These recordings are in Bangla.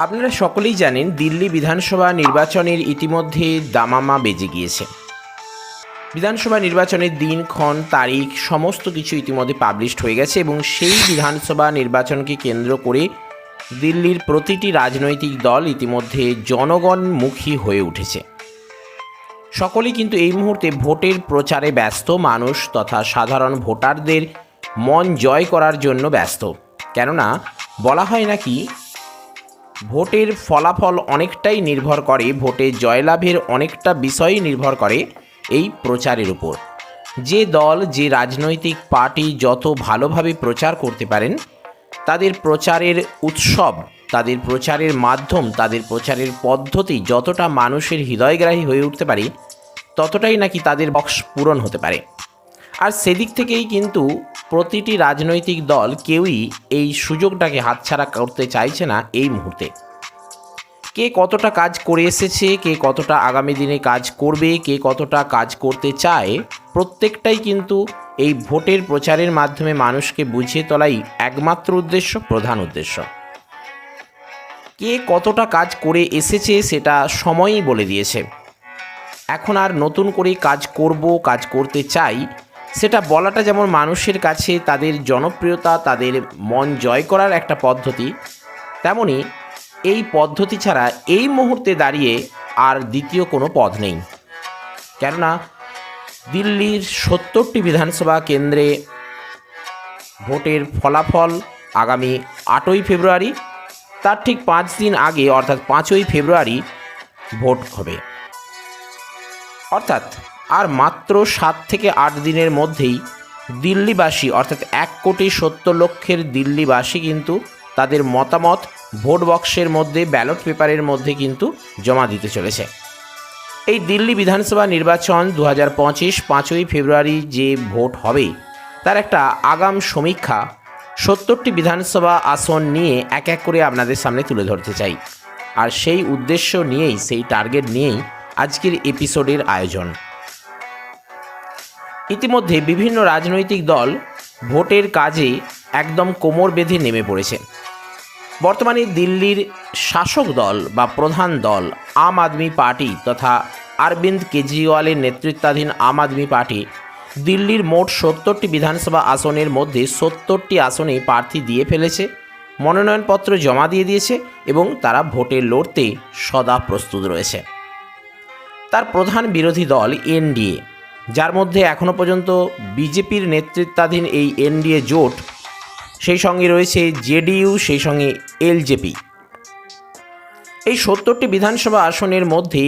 আপনারা সকলেই জানেন দিল্লি বিধানসভা নির্বাচনের ইতিমধ্যে দামামা বেজে গিয়েছে। বিধানসভা নির্বাচনের দিনক্ষণ তারিখ সমস্ত কিছু ইতিমধ্যে পাবলিশড হয়ে গেছে এবং সেই বিধানসভা নির্বাচনকে কেন্দ্র করে দিল্লির প্রতিটি রাজনৈতিক দল ইতিমধ্যে জনগণমুখী হয়ে উঠেছে। সকলেই কিন্তু এই মুহূর্তে ভোটের প্রচারে ব্যস্ত, মানুষ তথা সাধারণ ভোটারদের মন জয় করার জন্য ব্যস্ত। কেননা, বলা হয় নাকি ভোটের ফলাফল অনেকটাই নির্ভর করে, ভোটে জয়লাভের অনেকটা বিষয়ই নির্ভর করে এই প্রচারের উপর। যে দল, যে রাজনৈতিক পার্টি যত ভালোভাবে প্রচার করতে পারেন, তাদের প্রচারের উৎসব, তাদের প্রচারের মাধ্যম, তাদের প্রচারের পদ্ধতি যতটা মানুষের হৃদয়গ্রাহী হয়ে উঠতে পারে, ততটাই নাকি তাদের বক্স পূরণ হতে পারে। আর সেদিক থেকেই কিন্তু প্রতিটি রাজনৈতিক দল কেউই এই সুযোগটাকে হাতছাড়া করতে চাইছে না এই মুহূর্তে। কে কতটা কাজ করে এসেছে, কে কতটা আগামী দিনে কাজ করবে, কে কতটা কাজ করতে চায়, প্রত্যেকটাই কিন্তু এই ভোটের প্রচারের মাধ্যমে মানুষকে বুঝিয়ে তোলাই একমাত্র উদ্দেশ্য, প্রধান উদ্দেশ্য। কে কতটা কাজ করে এসেছে সেটা সময়ই বলে দিয়েছে। এখন আর নতুন করে কাজ করব, কাজ করতে চাই সেটা বলাটা যেমন মানুষের কাছে তাদের জনপ্রিয়তা, তাদের মন জয় করার একটা পদ্ধতি, তেমনি এই পদ্ধতি ছাড়া এই মুহূর্তে দাঁড়িয়ে আর দ্বিতীয় কোনো পথ নেই। কেননা দিল্লির সত্তরটি বিধানসভা কেন্দ্রে ভোটের ফলাফল আগামী আটই ফেব্রুয়ারি, তার ঠিক পাঁচ দিন আগে, অর্থাৎ পাঁচই ফেব্রুয়ারি, ভোট হবে। অর্থাৎ আর মাত্র সাত থেকে আট দিনের মধ্যেই দিল্লিবাসী, অর্থাৎ এক কোটি সত্তর লক্ষের দিল্লিবাসী কিন্তু তাদের মতামত ভোট বক্সের মধ্যে, ব্যালট পেপারের মধ্যে কিন্তু জমা দিতে চলেছে। এই দিল্লি বিধানসভা নির্বাচন দু হাজার পঁচিশ পাঁচই ফেব্রুয়ারি যে ভোট হবে, তার একটা আগাম সমীক্ষা সত্তরটি বিধানসভা আসন নিয়ে এক এক করে আপনাদের সামনে তুলে ধরতে চাই। আর সেই উদ্দেশ্য নিয়েই, সেই টার্গেট নিয়েই আজকের এপিসোডের আয়োজন। ইতিমধ্যে বিভিন্ন রাজনৈতিক দল ভোটের কাজে একদম কোমর বেঁধে নেমে পড়েছে। বর্তমানে দিল্লির শাসক দল বা প্রধান দল আম আদমি পার্টি তথা অরবিন্দ কেজরিওয়ালের নেতৃত্বাধীন আম আদমি পার্টি দিল্লির মোট সত্তরটি বিধানসভা আসনের মধ্যে সত্তরটি আসনে প্রার্থী দিয়ে ফেলেছে, মনোনয়নপত্র জমা দিয়ে দিয়েছে এবং তারা ভোটে লড়তে সদা প্রস্তুত রয়েছে। তার প্রধান বিরোধী দল এনডিএ। যার মধ্যে এখনও পর্যন্ত বিজেপির নেতৃত্বাধীন এই এনডিএ জোট, সেই সঙ্গে রয়েছে জেডিইউ, সেই সঙ্গে এলজেপি। এই সত্তরটি বিধানসভা আসনের মধ্যে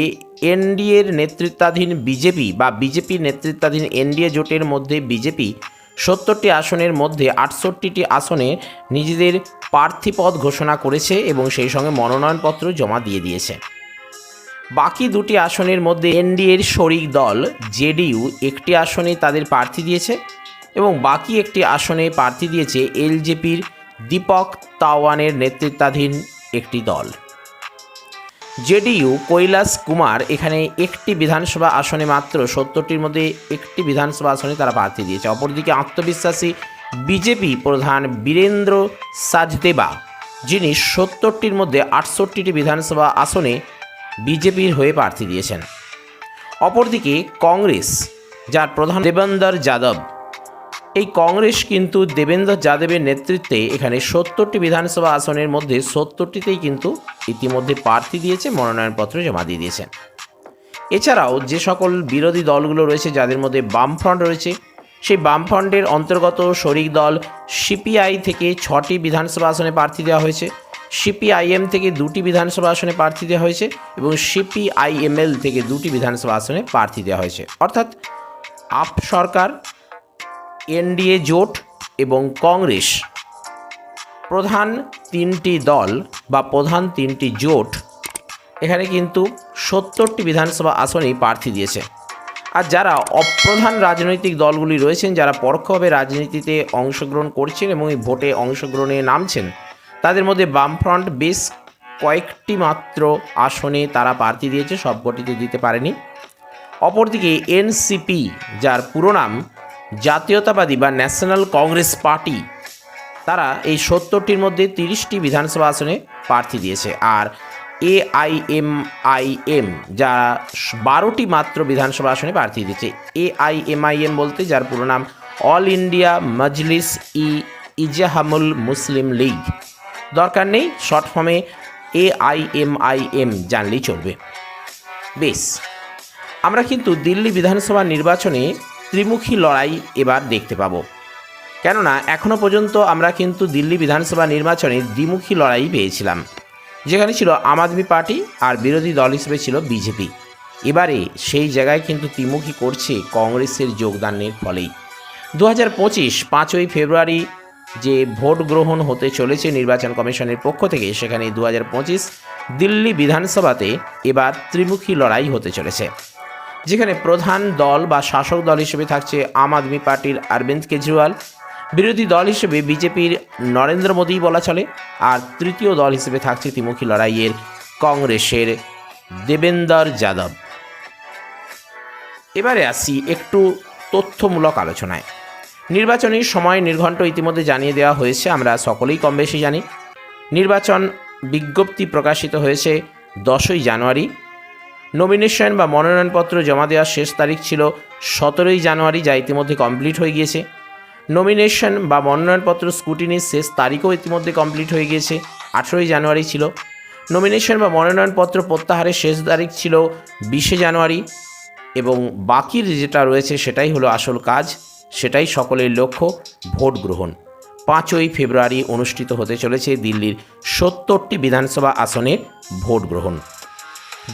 এনডিএর নেতৃত্বাধীন বিজেপি বা বিজেপির নেতৃত্বাধীন এনডিএ জোটের মধ্যে বিজেপি সত্তরটি আসনের মধ্যে আটষট্টিটি আসনে নিজেদের প্রার্থীপদ ঘোষণা করেছে এবং সেই সঙ্গে মনোনয়নপত্র জমা দিয়ে দিয়েছে। বাকি দুটি আসনের মধ্যে এনডিএর শরিক দল, জেডিইউ একটি আসনে তাদের প্রার্থী দিয়েছে এবং বাকি একটি আসনে প্রার্থী দিয়েছে এলজেপির দীপক তাওয়ানের নেতৃত্বাধীন একটি দল। জেডিইউ কৈলাস কুমার এখানে একটি বিধানসভা আসনে মাত্র সত্তরটির মধ্যে একটি বিধানসভা আসনে তারা প্রার্থী দিয়েছে। অপরদিকে আত্মবিশ্বাসী বিজেপি প্রধান বীরেন্দ্র সাজদেবা, যিনি সত্তরটির মধ্যে আটষট্টিটি বিধানসভা আসনে বিজেপির হয়ে প্রার্থী দিয়েছেন। অপরদিকে কংগ্রেস, যার প্রধান দেবেন্দর যাদব। এই কংগ্রেস কিন্তু দেবেন্দ্র যাদবের নেতৃত্বে এখানে সত্তরটি বিধানসভা আসনের মধ্যে সত্তরটিতেই কিন্তু ইতিমধ্যে প্রার্থী দিয়েছে, মনোনয়নপত্র জমা দিয়ে দিয়েছেন। এছাড়াও যে সকল বিরোধী দলগুলো রয়েছে, যাদের মধ্যে বামফ্রন্ট রয়েছে, সেই বামফ্রন্টের অন্তর্গত শরিক দল সিপিআই থেকে ছটি বিধানসভা আসনে প্রার্থী দেওয়া হয়েছে। সিপিআইএম থেকে দুটি বিধানসভা আসনে প্রার্থী দেওয়া হয়েছে এবং সিপিআইএমএল থেকে দুটি বিধানসভা আসনে প্রার্থী দেওয়া হয়েছে। অর্থাৎ আপ সরকার, এনডিএ জোট এবং কংগ্রেস প্রধান তিনটি দল বা প্রধান তিনটি জোট এখানে কিন্তু সত্তরটি বিধানসভা আসনেই প্রার্থী দিয়েছে। আর যারা অপ্রধান রাজনৈতিক দলগুলি রয়েছেন, যারা পরোক্ষভাবে রাজনীতিতে অংশগ্রহণ করছেন এবং এই ভোটে অংশগ্রহণে নামছেন তাদের মধ্যে বামফ্রন্ট বেশ কয়েকটি মাত্র আসনে তারা প্রার্থী দিয়েছে, সবকটিতে দিতে পারেনি। অপরদিকে এনসিপি, যার পুরো নাম জাতীয়তাবাদী বা ন্যাশনাল কংগ্রেস পার্টি, তারা এই সত্তরটির মধ্যে তিরিশটি বিধানসভা আসনে প্রার্থী দিয়েছে। আর A I M I M যারা বারোটি মাত্র বিধানসভা আসনে প্রার্থী দিয়েছে। A I M I M বলতে, যার পুরো নাম অল ইন্ডিয়া মজলিস ই, ইজাহামুল মুসলিম লীগ। দরকার নেই, শর্ট ফর্মে A I M I M জানলেই চলবে। বেশ, আমরা কিন্তু দিল্লি বিধানসভা নির্বাচনে ত্রিমুখী লড়াই এবার দেখতে পাবো। কেননা এখনও পর্যন্ত আমরা কিন্তু দিল্লি বিধানসভা নির্বাচনে দ্বিমুখী লড়াই পেয়েছিলাম। যেখানে ছিল আম আদমি পার্টি আর বিরোধী দল হিসেবে ছিল বিজেপি। এবারে সেই জায়গায় কিন্তু ত্রিমুখী করছে কংগ্রেসের যোগদানের ফলেই। দু হাজার পঁচিশ পাঁচই ফেব্রুয়ারি যে ভোট গ্রহণ হতে চলেছে নির্বাচন কমিশনের পক্ষ থেকে সেখানে দু হাজার পঁচিশ দিল্লি বিধানসভাতে এবার ত্রিমুখী লড়াই হতে চলেছে, যেখানে প্রধান দল বা শাসক দল হিসেবে থাকছে আম আদমি পার্টির অরবিন্দ কেজরিওয়াল, বিরোধী দল হিসেবে বিজেপির নরেন্দ্র মোদী বলা চলে, আর তৃতীয় দল হিসেবে থাকছে ত্রিমুখী লড়াইয়ের কংগ্রেসের দেবেন্দর যাদব। এবারে আসি একটু তথ্যমূলক আলোচনায়। নির্বাচনী সময় নির্ঘণ্ট ইতিমধ্যে জানিয়ে দেওয়া হয়েছে, আমরা সকলেই কম বেশি জানি। নির্বাচন বিজ্ঞপ্তি প্রকাশিত হয়েছে দশই জানুয়ারি। নমিনেশন বা মনোনয়নপত্র জমা দেওয়ার শেষ তারিখ ছিল সতেরোই জানুয়ারি, যা ইতিমধ্যে কমপ্লিট হয়ে গিয়েছে। নমিনেশন বা মনোনয়নপত্র স্কুটিনির শেষ তারিখও ইতিমধ্যে কমপ্লিট হয়ে গিয়েছে, আঠেরোই জানুয়ারি ছিল। নমিনেশন বা মনোনয়নপত্র প্রত্যাহারের শেষ তারিখ ছিল বিশে জানুয়ারি এবং বাকির যেটা রয়েছে সেটাই হলো আসল কাজ। সেটাই সকলের লক্ষ্য, ভোট গ্রহণ। পাঁচই ফেব্রুয়ারি অনুষ্ঠিত হতে চলেছে দিল্লির সত্তরটি বিধানসভা আসনে ভোট গ্রহণ।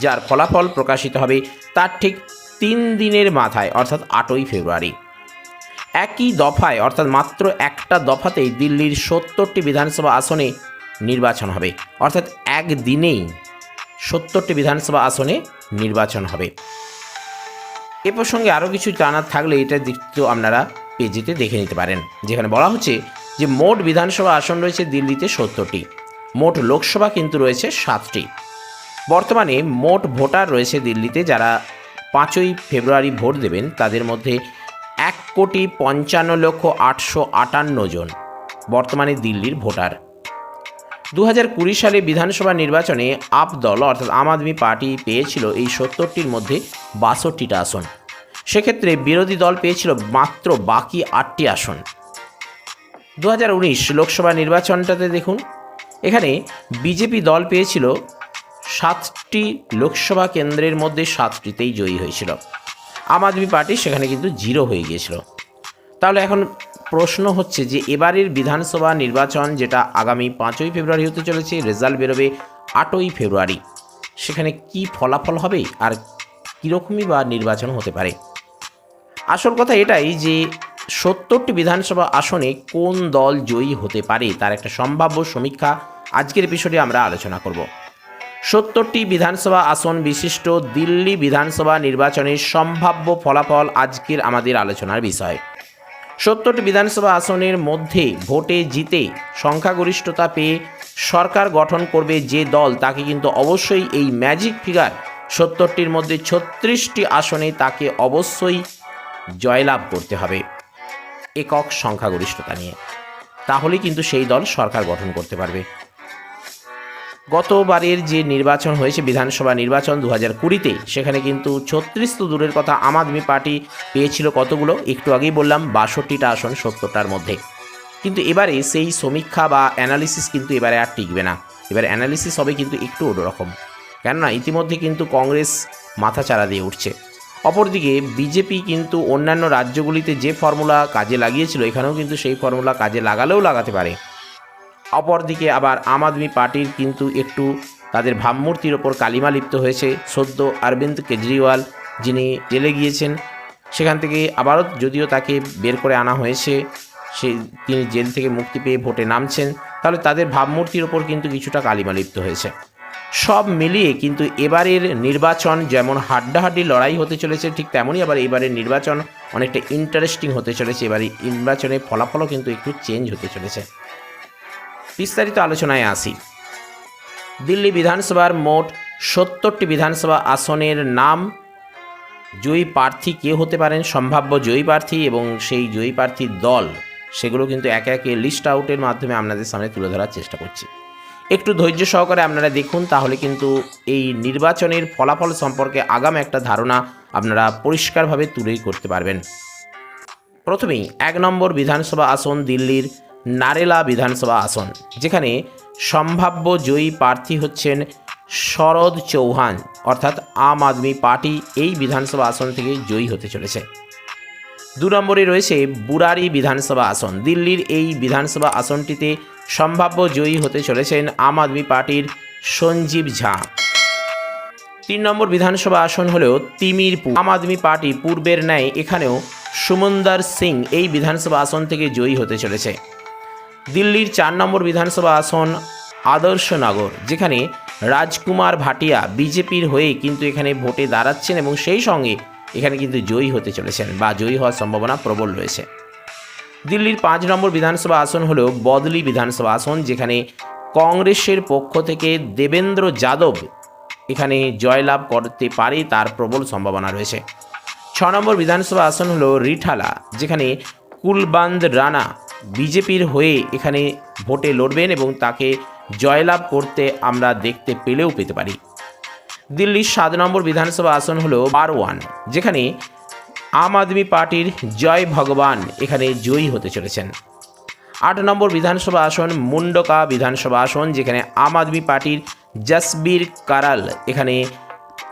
যার ফলাফল প্রকাশিত হবে তার ঠিক তিন দিনের মাথায়, অর্থাৎ আটই ফেব্রুয়ারি। একই দফায়, অর্থাৎ মাত্র একটা দফাতেই দিল্লির সত্তরটি বিধানসভা আসনে নির্বাচন হবে। অর্থাৎ একদিনেই সত্তরটি বিধানসভা আসনে নির্বাচন হবে। এ প্রসঙ্গে আরও কিছু জানার থাকলে এটা দিকটিও আপনারা পেজিতে দেখে নিতে পারেন, যেখানে বলা হচ্ছে যে মোট বিধানসভা আসন রয়েছে দিল্লিতে সত্তরটি, মোট লোকসভা কিন্তু রয়েছে সাতটি। বর্তমানে মোট ভোটার রয়েছে দিল্লিতে, যারা পাঁচই ফেব্রুয়ারি ভোট দেবেন, তাদের মধ্যে এক কোটি পঞ্চান্ন লক্ষ আটশো আটান্ন জন বর্তমানে দিল্লির ভোটার। দু সালে বিধানসভা নির্বাচনে আপ দল অর্থাৎ আম আদমি পার্টি, পেয়েছিল এই সত্তরটির মধ্যে বাষট্টিটা আসন। সেক্ষেত্রে বিরোধী দল পেয়েছিল মাত্র বাকি আটটি আসন। দু হাজার উনিশ লোকসভা নির্বাচনটাতে দেখুন, এখানে বিজেপি দল পেয়েছিল সাতটি লোকসভা কেন্দ্রের মধ্যে সাতটিতেই জয়ী হয়েছিল। আম আদমি পার্টি সেখানে কিন্তু জিরো হয়ে গিয়েছিল। তাহলে এখন প্রশ্ন হচ্ছে যে এবারের বিধানসভা নির্বাচন যেটা আগামী পাঁচই ফেব্রুয়ারি হতে চলেছে, রেজাল্ট বেরোবে আটই ফেব্রুয়ারি। সেখানে কি ফলাফল হবে আর কীরকমই বা নির্বাচন হতে পারে? আসল কথা এটাই যে সত্তরটি বিধানসভা আসনে কোন দল জয়ী হতে পারে তার একটা সম্ভাব্য সমীক্ষা আজকের এপিসোডে আমরা আলোচনা করব। সত্তরটি বিধানসভা আসন বিশিষ্ট দিল্লি বিধানসভা নির্বাচনের সম্ভাব্য ফলাফল আজকের আমাদের আলোচনার বিষয়। সত্তরটি বিধানসভা আসনের মধ্যে ভোটে জিতে সংখ্যাগরিষ্ঠতা পেয়ে সরকার গঠন করবে যে দল, তাকে কিন্তু অবশ্যই এই ম্যাজিক ফিগার সত্তরটির মধ্যে ছত্রিশটি আসনে তাকে অবশ্যই জয়লাভ করতে হবে একক সংখ্যাগরিষ্ঠতা নিয়ে। তাহলে কিন্তু সেই দল সরকার গঠন করতে পারবে। গতবারের যে নির্বাচন হয়েছে, বিধানসভা নির্বাচন দু হাজার কুড়িতে, সেখানে কিন্তু ছত্রিশ তো দূরের কথা আম আদমি পার্টি পেয়েছিল কতগুলো? একটু আগেই বললাম, বাষট্টিটা আসন সত্তরটার মধ্যে। কিন্তু এবারে সেই সমীক্ষা বা অ্যানালিসিস কিন্তু এবারে আর টিকবে না। এবার অ্যানালিসিস হবে কিন্তু একটু অন্যরকম। কেননা, ইতিমধ্যে কিন্তু কংগ্রেস মাথাচাড়া দিয়ে উঠছে। অপরদিকে, বিজেপি কিন্তু অন্যান্য রাজ্যগুলিতে যে ফর্মুলা কাজে লাগিয়েছিল, এখানেও কিন্তু সেই ফর্মুলা কাজে লাগালেও লাগাতে পারে। অপরদিকে আবার আম আদমি পার্টির কিন্তু একটু তাদের ভাবমূর্তির ওপর কালিমা লিপ্ত হয়েছে সদ্য অরবিন্দ কেজরিওয়াল, যিনি জেলে গিয়েছেন। সেখান থেকে আবারও যদিও তাকে বের করে আনা হয়েছে, সে তিনি জেল থেকে মুক্তি পেয়ে ভোটে নামছেন, তাহলে তাদের ভাবমূর্তির ওপর কিন্তু কিছুটা কালিমা লিপ্ত হয়েছে। সব মিলিয়ে কিন্তু এবারের নির্বাচন যেমন হাড্ডাহাড্ডি লড়াই হতে চলেছে, ঠিক তেমনই আবার এবারের নির্বাচন অনেকটা ইন্টারেস্টিং হতে চলেছে। এবারে নির্বাচনের ফলাফলও কিন্তু একটু চেঞ্জ হতে চলেছে। বিস্তারিত আলোচনায় আসি। দিল্লি বিধানসভার মোট সত্তরটি বিধানসভা আসনের নাম, জয়ী প্রার্থী কে হতে পারেন, সম্ভাব্য জয়ী প্রার্থী এবং সেই জয়ী প্রার্থীর দল, সেগুলো কিন্তু একে একে লিস্ট আউটের মাধ্যমে আপনাদের সামনে তুলে ধরার চেষ্টা করছি। একটু ধৈর্য সহকারে আপনারা দেখুন, তাহলে কিন্তু এই নির্বাচনের ফলাফল সম্পর্কে আগাম একটা ধারণা আপনারা পরিষ্কারভাবে তুলেই করতে পারবেন। প্রথমেই, এক নম্বর বিধানসভা আসন দিল্লির নারেলা বিধানসভা আসন, যেখানে সম্ভাব্য জয়ী প্রার্থী হচ্ছেন শরদ চৌহান, অর্থাৎ আম আদমি পার্টি এই বিধানসভা আসন থেকে জয়ী হতে চলেছে। দু নম্বরে রয়েছে বুরারি বিধানসভা আসন, দিল্লির এই বিধানসভা আসনটিতে সম্ভাব্য জয়ী হতে চলেছেন আম আদমি পার্টির সঞ্জীব ঝা। তিন নম্বর বিধানসভা আসন হল তিমিরপুর। আম আদমি পার্টি পূর্বের ন্যায় এখানেও সুমন্দর সিং এই বিধানসভা আসন থেকে জয়ী হতে চলেছে। দিল্লির চার নম্বর বিধানসভা আসন আদর্শনগর যেখানে রাজকুমার ভাটিয়া বিজেপির হয়ে কিন্তু এখানে ভোটে দাঁড়াচ্ছেন এবং সেই সঙ্গে এখানে কিন্তু জয়ী হতে চলেছেন বা জয়ী হওয়ার সম্ভাবনা প্রবল রয়েছে। দিল্লির পাঁচ নম্বর বিধানসভা আসন হল বদলি বিধানসভা আসন, যেখানে কংগ্রেসের পক্ষ থেকে দেবেন্দ্র যাদব এখানে জয়লাভ করতে পারে তার প্রবল সম্ভাবনা রয়েছে। ছ নম্বর বিধানসভা আসন হলো রিঠালা, যেখানে কুলবান্দ রানা বিজেপির হয়ে এখানে ভোটে লড়বেন এবং তাকে জয়লাভ করতে আমরা দেখতে পেলেও পেতে পারি। দিল্লির সাত নম্বর বিধানসভা আসন হলো বারওয়ান যেখানে আম আদমি পার্টির জয় ভগবান এখানে জয়ী হতে চলেছেন। আট নম্বর বিধানসভা আসন মুন্ডকা বিধানসভা আসন, যেখানে আম আদমি পার্টির জসবীর কারাল এখানে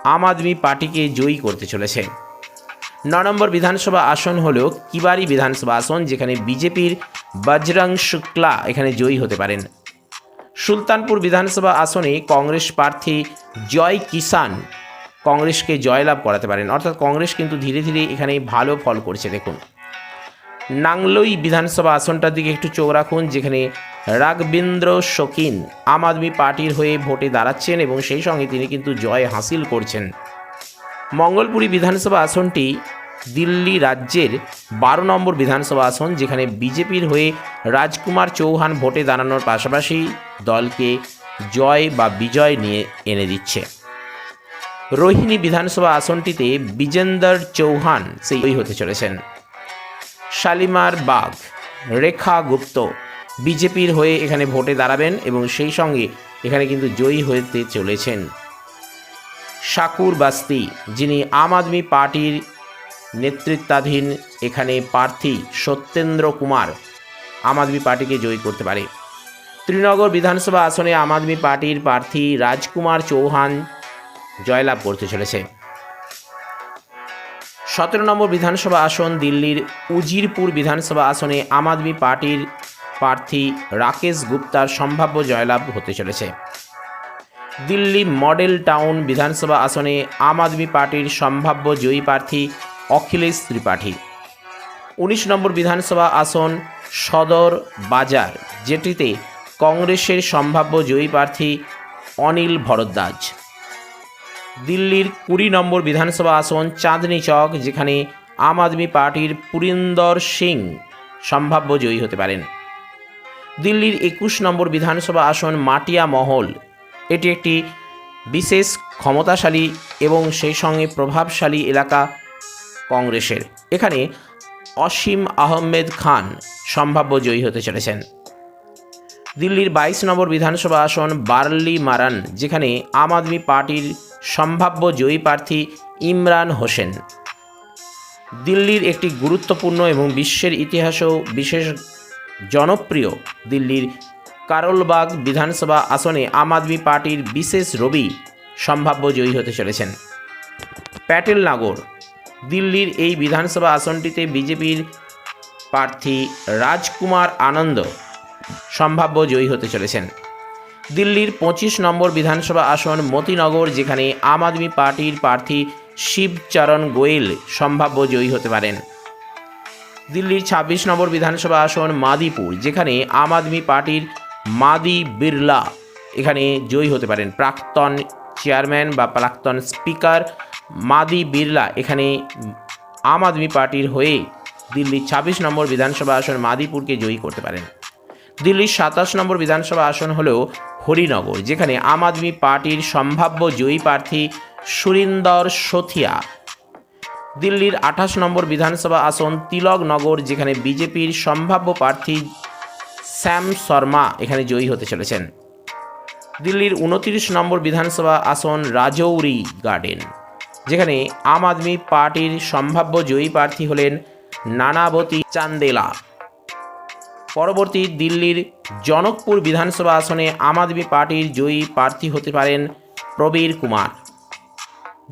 আম আদমি পার্টিকে জয়ী করতে চলেছে ন নম্বর বিধানসভা আসন হল কিবারি বিধানসভা আসন, যেখানে বিজেপির বজরং শুক্লা এখানে জয়ী হতে পারেন। সুলতানপুর বিধানসভা আসনে কংগ্রেস প্রার্থী জয় কিষান কংগ্রেসকে জয়লাভ করাতে পারেন। অর্থাৎ কংগ্রেস কিন্তু ধীরে ধীরে এখানে ভালো ফল করছে, দেখুন। নাংলই বিধানসভা আসনটার দিকে একটু চোখ রাখুন, যেখানে রাগবিন্দ্র শকিন আম আদমি পার্টির হয়ে ভোটে দাঁড়াচ্ছেন এবং সেই সঙ্গে তিনি কিন্তু জয় হাসিল করছেন। মঙ্গলপুরি বিধানসভা আসনটি দিল্লি রাজ্যের বারো নম্বর বিধানসভা আসন, যেখানে বিজেপির হয়ে রাজকুমার চৌহান ভোটে দাঁড়ানোর পাশাপাশি দলকে জয় বা বিজয় নিয়ে এনে দিচ্ছে। রোহিণী বিধানসভা আসনটিতে বিজেন্দর চৌহান সেই হতে চলেছেন। শালিমার বাগ, রেখা গুপ্ত বিজেপির হয়ে এখানে ভোটে দাঁড়াবেন এবং সেই সঙ্গে এখানে কিন্তু জয়ী হতে চলেছেন। শাকুর বাস্তি, যিনি আম আদমি পার্টির নেতৃত্বাধীন এখানে প্রার্থী সত্যেন্দ্র কুমার আম আদমি পার্টিকে জয়ী করতে পারে। ত্রিনগর বিধানসভা আসনে আম আদমি পার্টির প্রার্থী রাজকুমার চৌহান জয়লাভ করতে চলেছে। সতেরো নম্বর বিধানসভা আসন দিল্লির উজিরপুর বিধানসভা আসনে আম আদমি পার্টির প্রার্থী রাকেশ গুপ্তার সম্ভাব্য জয়লাভ হতে চলেছে। দিল্লি মডেল টাউন বিধানসভা আসনে আম আদমি পার্টির সম্ভাব্য জয়ী প্রার্থী অখিলেশ ত্রিপাঠী। উনিশ নম্বর বিধানসভা আসন সদর বাজার, যেটিতে কংগ্রেসের সম্ভাব্য জয়ী প্রার্থী অনিল ভরদ্বাজ। দিল্লির কুড়ি নম্বর বিধানসভা আসন চাঁদনি চক, যেখানে আম আদমি পার্টির পুরিন্দর সিং সম্ভাব্য জয়ী হতে পারেন। দিল্লির একুশ নম্বর বিধানসভা আসন মাটিয়া মহল এটি একটি বিশেষ ক্ষমতাশালী এবং সেই সঙ্গে প্রভাবশালী এলাকা কংগ্রেসের। এখানে অসীম আহমেদ খান সম্ভাব্য জয়ী হতে চলেছেন। দিল্লির বাইশ নম্বর বিধানসভা আসন বার্লি মারান যেখানে আম আদমি পার্টির সম্ভাব্য জয়ী প্রার্থী ইমরান হোসেন। দিল্লির একটি গুরুত্বপূর্ণ এবং বিশ্বের ইতিহাসেও বিশেষ জনপ্রিয় দিল্লির কারলবাগ বিধানসভা আসনে আম আদমি পার্টির বিশেষ রবি সম্ভাব্য জয়ী হতে চলেছেন। প্যাটেল নাগর, দিল্লির এই বিধানসভা আসনটিতে বিজেপির প্রার্থী রাজকুমার আনন্দ সম্ভাব্য জয়ী হতে চলেছেন। দিল্লির পঁচিশ নম্বর বিধানসভা আসন মতিনগর, যেখানে আম আদমি পার্টির প্রার্থী শিবচরণ গোয়েল সম্ভাব্য জয়ী হতে পারেন। দিল্লির ছাব্বিশ নম্বর বিধানসভা আসন মাদিপুর, যেখানে আম আদমি পার্টির মাদি বিড়লা এখানে জয়ী হতে পারেন প্রাক্তন চেয়ারম্যান বা প্রাক্তন স্পিকার মাদি বিড়লা এখানে আম আদমি পার্টির হয়ে দিল্লির ছাব্বিশ নম্বর বিধানসভা আসন মাদিপুরকে জয়ী করতে পারেন। দিল্লির সাতাশ নম্বর বিধানসভা আসন হল হরিনগর, যেখানে আম আদমি পার্টির সম্ভাব্য জয়ী প্রার্থী সুরিন্দর সথিয়া। দিল্লির আঠাশ নম্বর বিধানসভা আসন তিলকনগর যেখানে বিজেপির সম্ভাব্য প্রার্থী শ্যাম শর্মা এখানে জয়ী হতে চলেছেন। দিল্লির উনত্রিশ নম্বর বিধানসভা আসন রাজৌরি গার্ডেন, যেখানে আম আদমি পার্টির সম্ভাব্য জয়ী প্রার্থী হলেন নানাবতী চান্দেলা। পরবর্তী দিল্লির জনকপুর বিধানসভা আসনে আম আদমি পার্টির জয়ী প্রার্থী হতে পারেন প্রবীর কুমার।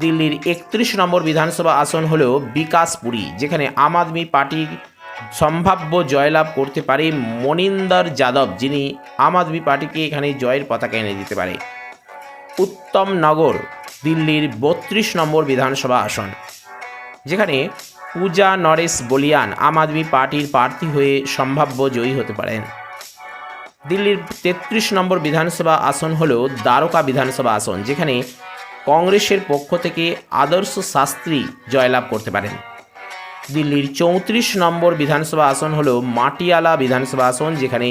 দিল্লির একত্রিশ নম্বর বিধানসভা আসন হল বিকাশপুরী, যেখানে আম আদমি পার্টি সম্ভাব্য জয়লাভ করতে পারে মনিন্দর যাদব, যিনি আম আদমি পার্টিকে এখানে জয়ের পতাকা এনে দিতে পারে। উত্তম নগর, দিল্লির বত্রিশ নম্বর বিধানসভা আসন, যেখানে পূজা নরেশ বলিয়ান আম আদমি পার্টির প্রার্থী হয়ে সম্ভাব্য জয়ী হতে পারেন। দিল্লির তেত্রিশ নম্বর বিধানসভা আসন হল দ্বারকা বিধানসভা আসন, যেখানে কংগ্রেসের পক্ষ থেকে আদর্শ শাস্ত্রী জয়লাভ করতে পারেন। দিল্লির চৌত্রিশ নম্বর বিধানসভা আসন হল মাটিয়ালা বিধানসভা আসন, যেখানে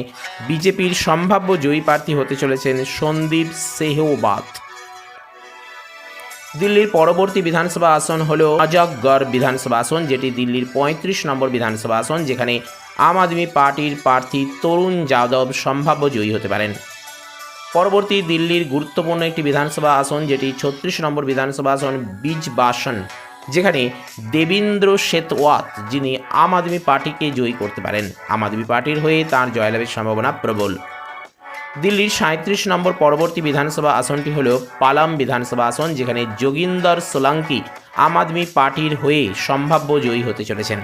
বিজেপির সম্ভাব্য জয়ী প্রার্থী হতে চলেছেন সন্দীপ সেহবাত দিল্লির পরবর্তী বিধানসভা আসন হল আজগড় বিধানসভা আসন, যেটি দিল্লির পঁয়ত্রিশ নম্বর বিধানসভা আসন, যেখানে আম আদমি পার্টির প্রার্থী তরুণ যাদব সম্ভাব্য জয়ী হতে পারেন। পরবর্তী দিল্লির গুরুত্বপূর্ণ একটি বিধানসভা আসন, যেটি ছত্রিশ নম্বর বিধানসভা আসন, বীজ বাসন। যেখানে দেবেন্দ্র শেতওয়াত যিনি আম আদমি পার্টিকে জয়ী করতে পারেন। আম আদমি পার্টির হয়ে তার জয়লাভের সম্ভাবনা প্রবল। দিল্লির সাঁত্রিশ নম্বর পরবর্তী বিধানসভা আসনটি হল পালাম বিধানসভা আসন, যেখানে যোগিন্দর সোলাঙ্কি আম আদমি পার্টির হয়ে সম্ভাব্য জয়ী হতে চলেছেন।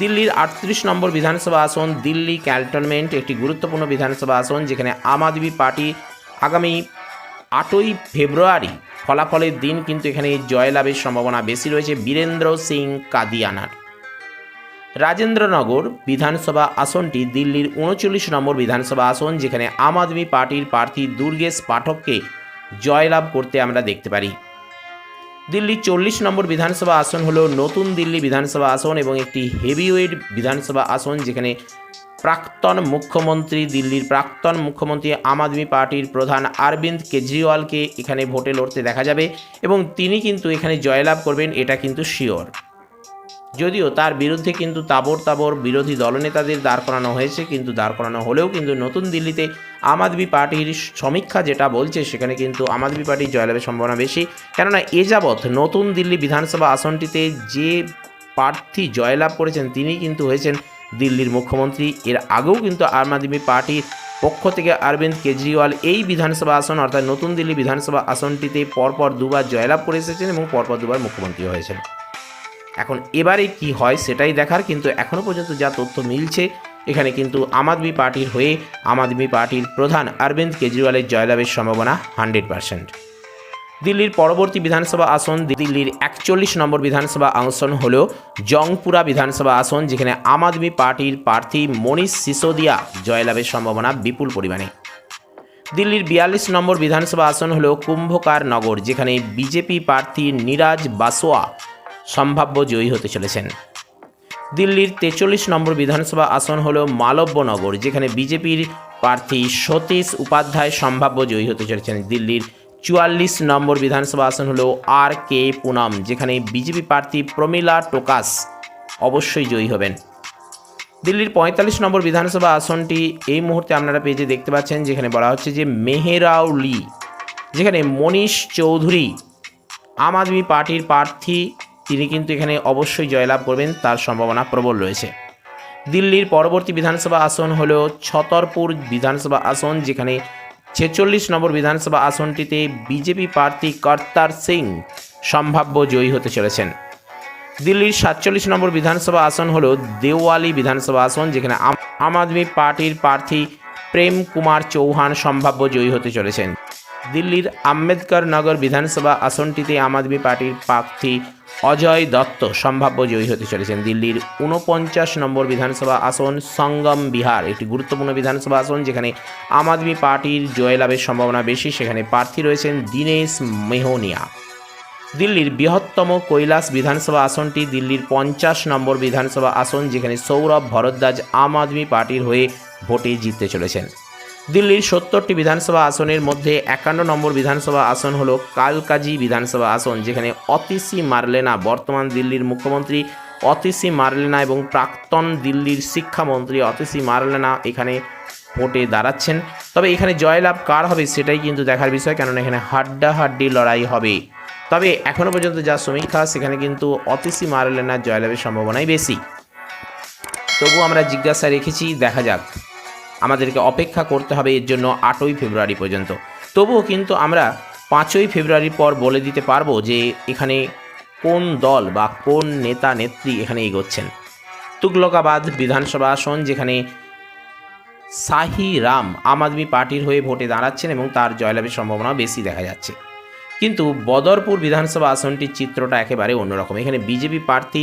দিল্লির আটত্রিশ নম্বর বিধানসভা আসন, দিল্লি ক্যান্টনমেন্ট, একটি গুরুত্বপূর্ণ বিধানসভা আসন, যেখানে আম আদমি পার্টি আগামী আটই ফেব্রুয়ারি ফলাফলের দিন কিন্তু এখানে জয়লাভের সম্ভাবনা বেশি রয়েছে বীরেন্দ্র সিং কাদিয়ানার। রাজেন্দ্রনগর বিধানসভা আসনটি দিল্লির উনচল্লিশ নম্বর বিধানসভা আসন, যেখানে আম আদমি পার্টির প্রার্থী দুর্গেশ পাঠককে জয়লাভ করতে আমরা দেখতে পারি। দিল্লির চল্লিশ নম্বর বিধানসভা আসন হলো নতুন দিল্লি বিধানসভা আসন এবং একটি হেভিওয়েট বিধানসভা আসন, যেখানে প্রাক্তন মুখ্যমন্ত্রী দিল্লির প্রাক্তন মুখ্যমন্ত্রী আম আদমি পার্টির প্রধান অরবিন্দ কেজরিওয়ালকে এখানে ভোটে লড়তে দেখা যাবে এবং তিনি কিন্তু এখানে জয়লাভ করবেন, এটা কিন্তু শিওর। যদিও তার বিরুদ্ধে কিন্তু তাবর তাবর বিরোধী দলনেতাদের দাঁড় করানো হয়েছে, কিন্তু দাঁড় করানো হলেও কিন্তু নতুন দিল্লিতে আম আদমি পার্টির সমীক্ষা যেটা বলছে, সেখানে কিন্তু আম আদমি পার্টির জয়লাভের সম্ভাবনা বেশি। কেননা এ যাবৎ নতুন দিল্লি বিধানসভা আসনটিতে যে প্রার্থী জয়লাভ করেছেন, তিনি কিন্তু হয়েছেন দিল্লির মুখ্যমন্ত্রী। এর আগেও কিন্তু আম আদমি পার্টির পক্ষ থেকে অরবিন্দ কেজরিওয়াল এই বিধানসভা আসন, অর্থাৎ নতুন দিল্লি বিধানসভা আসনটিতে পরপর দুবার জয়লাভ করে এসেছেন এবং পরপর দুবার মুখ্যমন্ত্রী হয়েছেন এখন এবারে কি হয় সেটাই দেখার, কিন্তু এখনও পর্যন্ত যা তথ্য মিলছে, এখানে কিন্তু আম আদমি পার্টির হয়ে আম আদমি পার্টির প্রধান অরবিন্দ কেজরিওয়ালের জয়লাভের সম্ভাবনা হান্ড্রেড পার্সেন্ট। দিল্লির পরবর্তী বিধানসভা আসন দিল্লির একচল্লিশ নম্বর বিধানসভা আসন হল জংপুরা বিধানসভা আসন, যেখানে আম আদমি পার্টির প্রার্থী মনীষ সিসোদিয়া জয়লাভের সম্ভাবনা বিপুল পরিমাণে। দিল্লির বিয়াল্লিশ নম্বর বিধানসভা আসন হল কুম্ভকার নগর, যেখানে বিজেপি প্রার্থী নিরাজ বাসোয়া সম্ভাব্য জয়ী হতে চলেছেন। দিল্লির তেচল্লিশ নম্বর বিধানসভা আসন হল মালব্যনগর, যেখানে বিজেপির প্রার্থী সতীশ উপাধ্যায় সম্ভাব্য জয়ী হতে চলেছেন। দিল্লির চুয়াল্লিশ নম্বর বিধানসভা আসন হল আর কে পুনম, যেখানে বিজেপি প্রার্থী প্রমিলা টোকাস অবশ্যই জয়ী হবেন। দিল্লির পঁয়তাল্লিশ নম্বর বিধানসভা আসনটি এই মুহূর্তে আপনারা পেজে দেখতে পাচ্ছেন, যেখানে বলা হচ্ছে যে মেহেরাউলি যেখানে মনীষ চৌধুরী, আম আদমি পার্টির প্রার্থী, তিনি কিন্তু এখানে অবশ্যই জয়লাভ করবেন, তার সম্ভাবনা প্রবল রয়েছে। দিল্লির পরবর্তী বিধানসভা আসন হল ছতরপুর বিধানসভা আসন, যেখানে ছেচল্লিশ নম্বর বিধানসভা আসনটিতে বিজেপি প্রার্থী কর্তার সিং সম্ভাব্য জয়ী হতে চলেছেন। দিল্লির সাতচল্লিশ নম্বর বিধানসভা আসন হল দেওয়ালি বিধানসভা আসন, যেখানে আম- আদমি পার্টির প্রার্থী প্রেম কুমার চৌহান সম্ভাব্য জয়ী হতে চলেছেন। দিল্লির আম্বেদকর নগর বিধানসভা আসনটিতে আম আদমি পার্টির প্রার্থী অজয় দত্ত সম্ভাব্য জয়ী হতে চলেছেন। দিল্লির উনপঞ্চাশ নম্বর বিধানসভা আসন সঙ্গম বিহার, একটি গুরুত্বপূর্ণ বিধানসভা আসন যেখানে আম আদমি পার্টির জয়লাভের সম্ভাবনা বেশি। সেখানে প্রার্থী রয়েছেন দীনেশ মেহনিয়া। দিল্লির বৃহত্তম কৈলাস বিধানসভা আসনটি দিল্লির পঞ্চাশ নম্বর বিধানসভা আসন যেখানে সৌরভ ভরদ্বাজ আম আদমি পার্টির হয়ে ভোটে জিততে চলেছেন। দিল্লির সত্তরটি বিধানসভা আসনের মধ্যে একান্ন নম্বর বিধানসভা আসন হলো কালকাজি বিধানসভা আসন, যেখানে অতিসি মারলেনা বর্তমান দিল্লির মুখ্যমন্ত্রী অতিসি মারলেনা এবং প্রাক্তন দিল্লির শিক্ষামন্ত্রী অতিসি মারলেনা এখানে ভোটে দাঁড়াচ্ছেন। তবে এখানে জয়লাভ কার হবে সেটাই কিন্তু দেখার বিষয়, কেননা এখানে হাড্ডাহাড্ডি লড়াই হবে। তবে এখনও পর্যন্ত যা সমীক্ষা, সেখানে কিন্তু অতিসি মারলেনার জয়লাভের সম্ভাবনাই বেশি। তবু আমরা জিজ্ঞাসা রেখেছি, দেখা যাক। আমাদেরকে অপেক্ষা করতে হবে এর জন্য আটই ফেব্রুয়ারি পর্যন্ত। তবুও কিন্তু আমরা পাঁচই ফেব্রুয়ারির পর বলে দিতে পারব যে এখানে কোন দল বা কোন নেতা নেত্রী এখানে এগোচ্ছেন। তুগলকাবাদ বিধানসভা আসন যেখানে শাহি রাম আম আদমি পার্টির হয়ে ভোটে দাঁড়াচ্ছেন এবং তার জয়লাভের সম্ভাবনা বেশি দেখা যাচ্ছে। কিন্তু বদরপুর বিধানসভা আসনটির চিত্রটা একেবারে অন্যরকম। এখানে বিজেপি প্রার্থী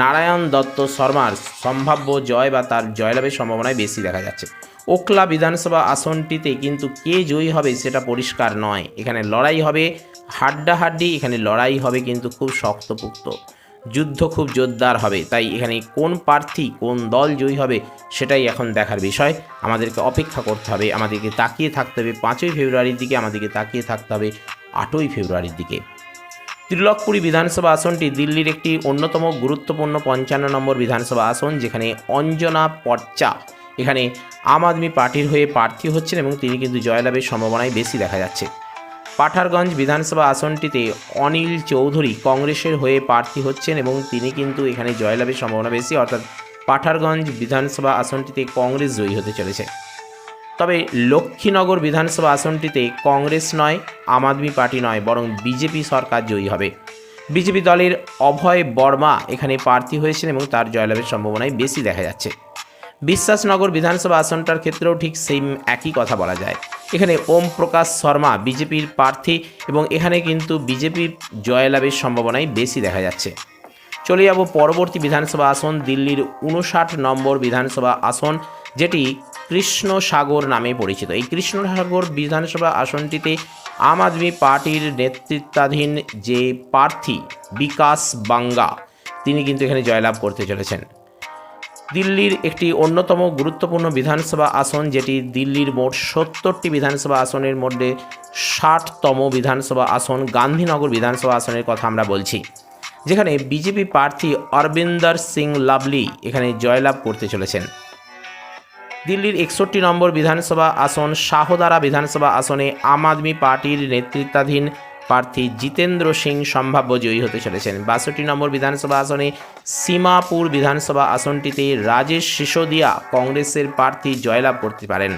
নারায়ণ দত্ত শর্মার সম্ভাব্য জয় বা তার জয়লাভের সম্ভাবনায় বেশি দেখা যাচ্ছে। ওকলা বিধানসভা আসনটিতে কিন্তু কে জয়ী হবে সেটা পরিষ্কার নয়। এখানে লড়াই হবে, হাড্ডাহাড্ডি, এখানে লড়াই হবে কিন্তু খুব শক্তপুক্ত। যুদ্ধ খুব জোরদার হবে, তাই এখানে কোন প্রার্থী, কোন দল জয়ী হবে সেটাই এখন দেখার বিষয়। আমাদেরকে অপেক্ষা করতে হবে, আমাদেরকে তাকিয়ে থাকতে হবে পাঁচই ফেব্রুয়ারির দিকে, আমাদেরকে তাকিয়ে থাকতে হবে আটই ফেব্রুয়ারির দিকে। ত্রিলকপুরী বিধানসভা আসনটি দিল্লির একটি অন্যতম গুরুত্বপূর্ণ পঞ্চান্ন নম্বর বিধানসভা আসন, যেখানে অঞ্জনা পর্চা এখানে আম আদমি পার্টির হয়ে প্রার্থী হচ্ছেন এবং তিনি কিন্তু জয়লাভের সম্ভাবনাই বেশি দেখা যাচ্ছে। পাঠারগঞ্জ বিধানসভা আসনটিতে অনিল চৌধুরী কংগ্রেসের হয়ে প্রার্থী হচ্ছেন এবং তিনি কিন্তু এখানে জয়লাভের সম্ভাবনা বেশি, অর্থাৎ পাঠারগঞ্জ বিধানসভা আসনটিতে কংগ্রেস জয়ী হতে চলেছে। তবে লক্ষ্মীনগর বিধানসভা আসনটিতে কংগ্রেস নয়, আম আদমি পার্টি নয়, বরং বিজেপি সরকার জয়ী হবে। বিজেপি দলের অভয় বর্মা এখানে প্রার্থী হয়েছেন এবং তার জয়লাভের সম্ভাবনাই বেশি দেখা যাচ্ছে। বিশ্বাসনগর বিধানসভা আসনটার ক্ষেত্রেও ঠিক সেই একই কথা বলা যায়। এখানে ওম প্রকাশ শর্মা বিজেপির প্রার্থী এবং এখানে কিন্তু বিজেপির জয়লাভের সম্ভাবনাই বেশি দেখা যাচ্ছে। চলে যাব পরবর্তী বিধানসভা আসন, দিল্লির উনষাট নম্বর বিধানসভা আসন, যেটি কৃষ্ণসাগর নামে পরিচিত। এই কৃষ্ণসাগর বিধানসভা আসনটিতে আম আদমি পার্টির নেতৃত্বাধীন যে প্রার্থী বিকাশ বাঙ্গা, তিনি কিন্তু এখানে জয়লাভ করতে চলেছেন। দিল্লির একটি অন্যতম গুরুত্বপূর্ণ বিধানসভা আসন, যেটি দিল্লির মোট সত্তরটি বিধানসভা আসনের মধ্যে ষাটতম বিধানসভা আসন, গান্ধীনগর বিধানসভা আসনের কথা আমরা বলছি। যেখানে বিজেপি প্রার্থী অরবিন্দর সিং লাভলি এখানে জয়লাভ করতে চলেছেন। দিল্লির একষট্টি নম্বর বিধানসভা আসন, শাহদারা বিধানসভা আসনে আম আদমি পার্টির নেতৃত্বাধীন প্রার্থী জিতেন্দ্র সিং সম্ভাব্য জয়ী হতে চলেছেন। বাষট্টি নম্বর বিধানসভা আসনে সীমাপুর বিধানসভা আসনটিতে রাজেশ সিসোদিয়া কংগ্রেসের প্রার্থী জয়লাভ করতে পারেন।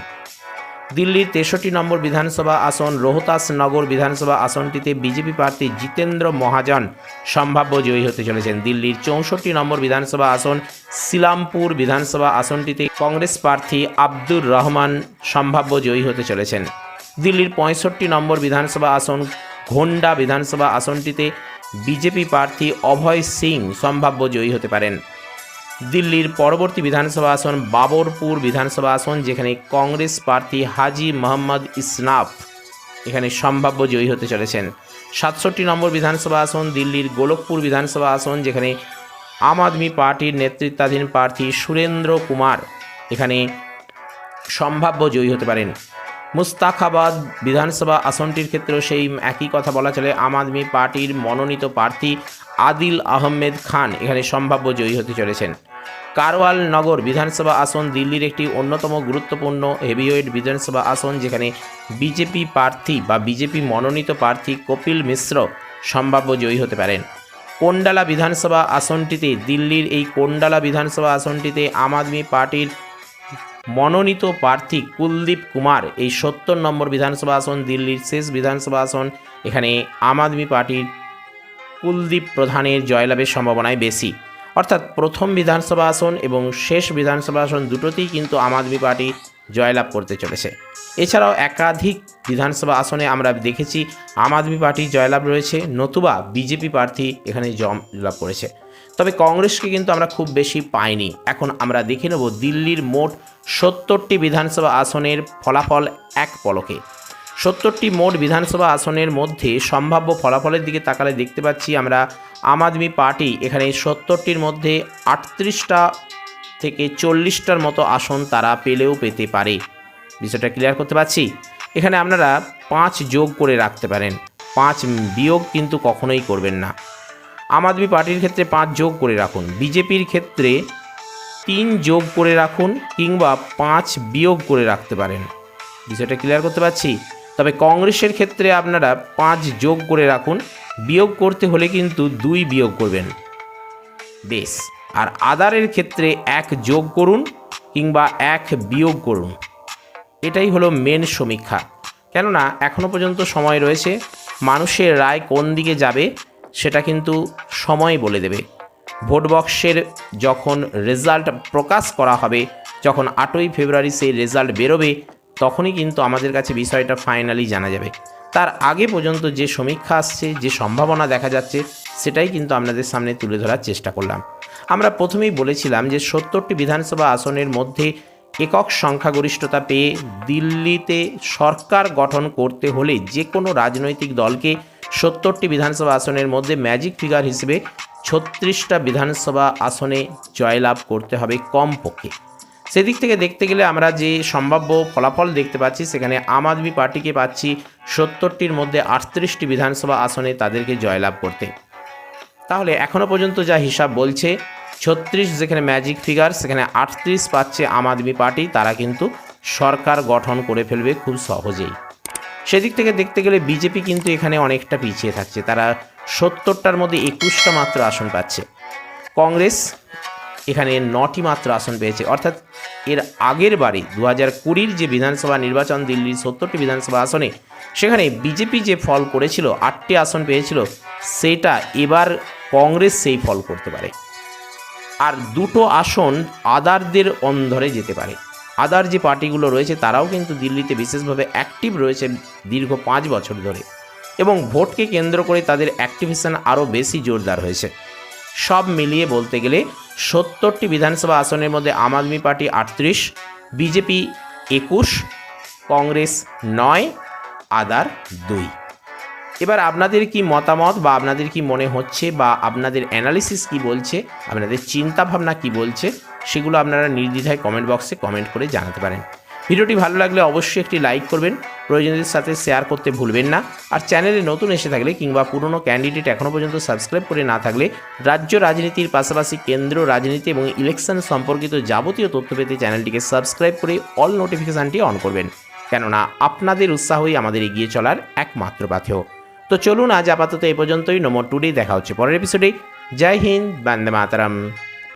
দিল্লির তেষট্টি নম্বর বিধানসভা আসন রোহতাস নগর বিধানসভা আসনটিতে বিজেপি প্রার্থী জিতেন্দ্র মহাজন সম্ভাব্য জয়ী হতে চলেছেন। দিল্লির চৌষট্টি নম্বর বিধানসভা আসন সিলামপুর বিধানসভা আসনটিতে কংগ্রেস প্রার্থী আব্দুর রহমান সম্ভাব্য জয়ী হতে চলেছেন। দিল্লির পঁয়ষট্টি নম্বর বিধানসভা আসন ঘোন্ডা বিধানসভা আসনটিতে বিজেপি প্রার্থী অভয় সিং সম্ভাব্য জয়ী হতে পারেন। দিল্লির পরবর্তী বিধানসভা আসন বাবরপুর বিধানসভা আসন, যেখানে কংগ্রেস প্রার্থী হাজি মোহাম্মদ ইসনাফ এখানে সম্ভাব্য জয়ী হতে চলেছেন। সাতষট্টি নম্বর বিধানসভা আসন দিল্লির গোলকপুর বিধানসভা আসন, যেখানে আম আদমি পার্টির নেতৃত্বাধীন প্রার্থী সুরেন্দ্র কুমার এখানে সম্ভাব্য জয়ী হতে পারেন। মুস্তাখাবাদ বিধানসভা আসনটির ক্ষেত্রেও সেই একই কথা বলা চলে। আম আদমি পার্টির মনোনীত প্রার্থী আদিল আহমেদ খান এখানে সম্ভাব্য জয়ী হতে চলেছেন। কারওয়াল নগর বিধানসভা আসন দিল্লির একটি অন্যতম গুরুত্বপূর্ণ হেভিওয়েট বিধানসভা আসন, যেখানে বিজেপি প্রার্থী বা বিজেপি মনোনীত প্রার্থী কপিল মিশ্র সম্ভাব্য জয়ী হতে পারেন। কোন্ডালা বিধানসভা আসনটিতে, দিল্লির এই কোন্ডালা বিধানসভা আসনটিতে আম আদমি পার্টির মনোনীত প্রার্থী কুলদীপ কুমার এই সত্তর নম্বর বিধানসভা আসন, দিল্লির শেষ বিধানসভা আসন। এখানে আম আদমি পার্টির কুলদীপ প্রধানের জয়লাভের সম্ভাবনাই বেশি। অর্থাৎ প্রথম বিধানসভা আসন এবং শেষ বিধানসভা আসন দুটোতেই কিন্তু আম আদমি পার্টি জয়লাভ করতে চলেছে। এছাড়াও একাধিক বিধানসভা আসনে আমরা দেখেছি আম আদমি পার্টির জয়লাভ রয়েছে, নতুবা বিজেপি প্রার্থী এখানে জয়লাভ করেছে। তবে কংগ্রেসকে কিন্তু আমরা খুব বেশি পাইনি। এখন আমরা দেখে নেব দিল্লির মোট সত্তরটি বিধানসভা আসনের ফলাফল এক পলকে। সত্তরটি মোট বিধানসভা আসনের মধ্যে সম্ভাব্য ফলাফলের দিকে তাকালে দেখতে পাচ্ছি আমরা আম আদমি পার্টি। এখানে সত্তরটির মধ্যে আটত্রিশটা থেকে চল্লিশটার মতো আসন তারা পেলেও পেতে পারে। বিষয়টা ক্লিয়ার করতে পারছি? এখানে আপনারা পাঁচ যোগ করে রাখতে পারেন। পাঁচ বিয়োগ কিন্তু কখনোই করবেন না। আম আদমি পার্টির ক্ষেত্রে পাঁচ যোগ করে রাখুন। বিজেপির ক্ষেত্রে তিন যোগ করে রাখুন কিংবা পাঁচ বিয়োগ করে রাখতে পারেন। বিষয়টা ক্লিয়ার করতে পারছি? তবে কংগ্রেসের ক্ষেত্রে আপনারা পাঁচ যোগ করে রাখুন। বিয়োগ করতে হলে কিন্তু দুই বিয়োগ করবেন। বেশ, আর আদারের ক্ষেত্রে এক যোগ করুন কিংবা এক বিয়োগ করুন। এটাই হলো মেন সমীক্ষা। কেননা এখনও পর্যন্ত সময় রয়েছে। মানুষের রায় কোন দিকে যাবে সেটা কিন্তু সময় বলে দেবে। ভোট বক্সের যখন রেজাল্ট প্রকাশ করা হবে, যখন আটই ফেব্রুয়ারি সেই রেজাল্ট বেরোবে, তখনই কিন্তু আমাদের কাছে বিষয়টা ফাইনালি জানা যাবে। তার আগে পর্যন্ত যে সমীক্ষা আসছে, যে সম্ভাবনা দেখা যাচ্ছে, সেটাই কিন্তু আপনাদের সামনে তুলে ধরার চেষ্টা করলাম। আমরা প্রথমেই বলেছিলাম যে সত্তরটি বিধানসভা আসনের মধ্যে একক সংখ্যাগরিষ্ঠতা পেয়ে দিল্লিতে সরকার গঠন করতে হলে যে কোনো রাজনৈতিক দলকে সত্তরটি বিধানসভা আসনের মধ্যে ম্যাজিক ফিগার হিসেবে ছত্রিশটা বিধানসভা আসনে জয়লাভ করতে হবে কমপক্ষে। সেদিক থেকে দেখতে গেলে আমরা যে সম্ভাব্য ফলাফল দেখতে পাচ্ছি, সেখানে আম আদমি পার্টিকে পাচ্ছি সত্তরটির মধ্যে আটত্রিশটি বিধানসভা আসনে তাদেরকে জয়লাভ করতে। তাহলে এখনও পর্যন্ত যা হিসাব বলছে, ছত্রিশ যেখানে ম্যাজিক ফিগার সেখানে আটত্রিশ পাচ্ছে আম আদমি পার্টি, তারা কিন্তু সরকার গঠন করে ফেলবে খুব সহজেই। সেদিক থেকে দেখতে গেলে বিজেপি কিন্তু এখানে অনেকটা পিছিয়ে থাকছে। তারা সত্তরটার মধ্যে একুশটা মাত্র আসন পাচ্ছে। কংগ্রেস এখানে নটি মাত্র আসন পেয়েছে। অর্থাৎ এর আগের বারে দু হাজার কুড়ির যে বিধানসভা নির্বাচন, দিল্লির সত্তরটি বিধানসভা আসনে, সেখানে বিজেপি যে ফল করেছিল, আটটি আসন পেয়েছিল, সেটা এবার কংগ্রেস সেই ফল করতে পারে। আর দুটো আসন আদারদের অন্ধরে যেতে পারে। আদার যে পার্টিগুলো রয়েছে, তারাও কিন্তু দিল্লিতে বিশেষভাবে অ্যাক্টিভ রয়েছে দীর্ঘ পাঁচ বছর ধরে। এবং ভোটকে কেন্দ্র করে তাদের অ্যাক্টিভিশন আরও বেশি জোরদার হয়েছে। সব মিলিয়ে বলতে গেলে সত্তরটি বিধানসভা আসনের মধ্যে আম আদমি পার্টি আটত্রিশ, বিজেপি একুশ, কংগ্রেস নয়, আদার দুই। এবার আপনাদের কি মতামত বা আপনাদের কি মনে হচ্ছে বা আপনাদের অ্যানালিসিস কি বলছে, আপনাদের চিন্তাভাবনা কি বলছে সেগুলো আপনারা নির্দ্বিধায় কমেন্ট বক্সে কমেন্ট করে জানাতে পারেন। ভিডিওটি ভালো লাগলে অবশ্যই একটি লাইক করবেন। প্রয়োজনীয়দের সাথে শেয়ার করতে ভুলবেন না। আর চ্যানেলে নতুন এসে থাকলে কিংবা পুরনো ক্যান্ডিডেট এখনও পর্যন্ত সাবস্ক্রাইব করে না থাকলে রাজ্য রাজনীতির পাশাপাশি কেন্দ্র রাজনীতি এবং ইলেকশন সম্পর্কিত যাবতীয় তথ্য পেতে চ্যানেলটিকে সাবস্ক্রাইব করে অল নোটিফিকেশানটি অন করবেন। কেননা আপনাদের উৎসাহই আমাদের এগিয়ে চলার একমাত্র পাথেয়। তো চলুন আজ আপাতত এই পর্যন্তই। নমো টুডে দেখা হচ্ছে পরের এপিসোডে জয় হিন্দ। বান্দে মাতারাম।